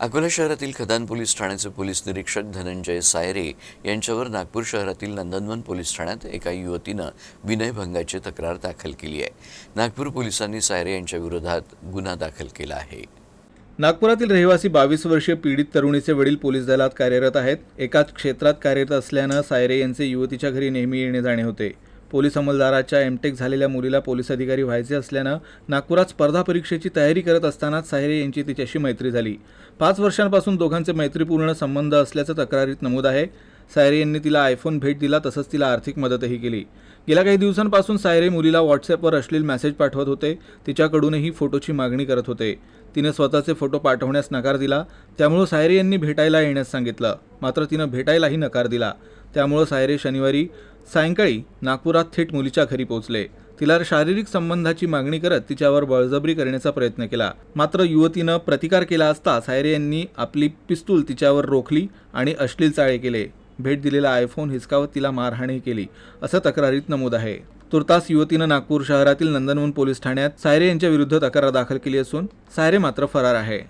अकोला शहरातील खदान पोलीस ठाण्याचे पोलीस निरीक्षक धनंजय सायरे यांच्यावर नागपूर शहरातील नंदनवन पोलीस ठाण्यात एका युवतीनं विनयभंगाची तक्रार दाखल केली आहे. नागपूर पोलिसांनी सायरे यांच्या विरोधात गुन्हा दाखल केला आहे. नागपुरातील रहिवासी बावीस वर्षीय पीडित तरुणीचे वडील पोलीस दलात कार्यरत आहेत. एकाच क्षेत्रात कार्यरत असल्यानं सायरे यांचे युवतीच्या घरी नेहमी येणे जाणे होते. पोलीस अंमलदाराच्या एमटेक झालेल्या मुलीला पोलीस अधिकारी व्हायचे असल्यानं नागपुरात स्पर्धा परीक्षेची तयारी करत असतानाच सायरे यांची तिच्याशी मैत्री झाली. पाच वर्षांपासून दोघांचे मैत्रीपूर्ण संबंध असल्याचं तक्रारीत नमूद आहे. सायरे यांनी तिला आयफोन भेट दिला तसंच तिला आर्थिक मदतही केली. गेल्या काही दिवसांपासून सायरे मुलीला व्हॉट्सअपवर अश्लील मेसेज पाठवत होते. तिच्याकडूनही फोटोची मागणी करत होते. तिने स्वतःचे फोटो पाठवण्यास नकार दिला. त्यामुळं सायरे यांनी भेटायला येण्यास सांगितलं. मात्र तिनं भेटायलाही नकार दिला. त्यामुळं सायरे शनिवारी सायंकाळी नागपुरात थेट मुलीच्या घरी पोहोचले. तिला शारीरिक संबंधाची मागणी करत तिच्यावर बळजबरी करण्याचा प्रयत्न केला. मात्र युवतीनं प्रतिकार केला असता सायरे यांनी आपली पिस्तूल तिच्यावर रोखली आणि अश्लील चाळे केले. भेट दिलेला आयफोन हिसकावत तिला मारहाणही केली. असं तक्रारीत नमूद आहे. तुर्तास युवतीनं नागपूर शहरातील नंदनवन पोलीस ठाण्यात सायरे यांच्या विरुद्ध तक्रार दाखल केली असून सायरे मात्र फरार आहे.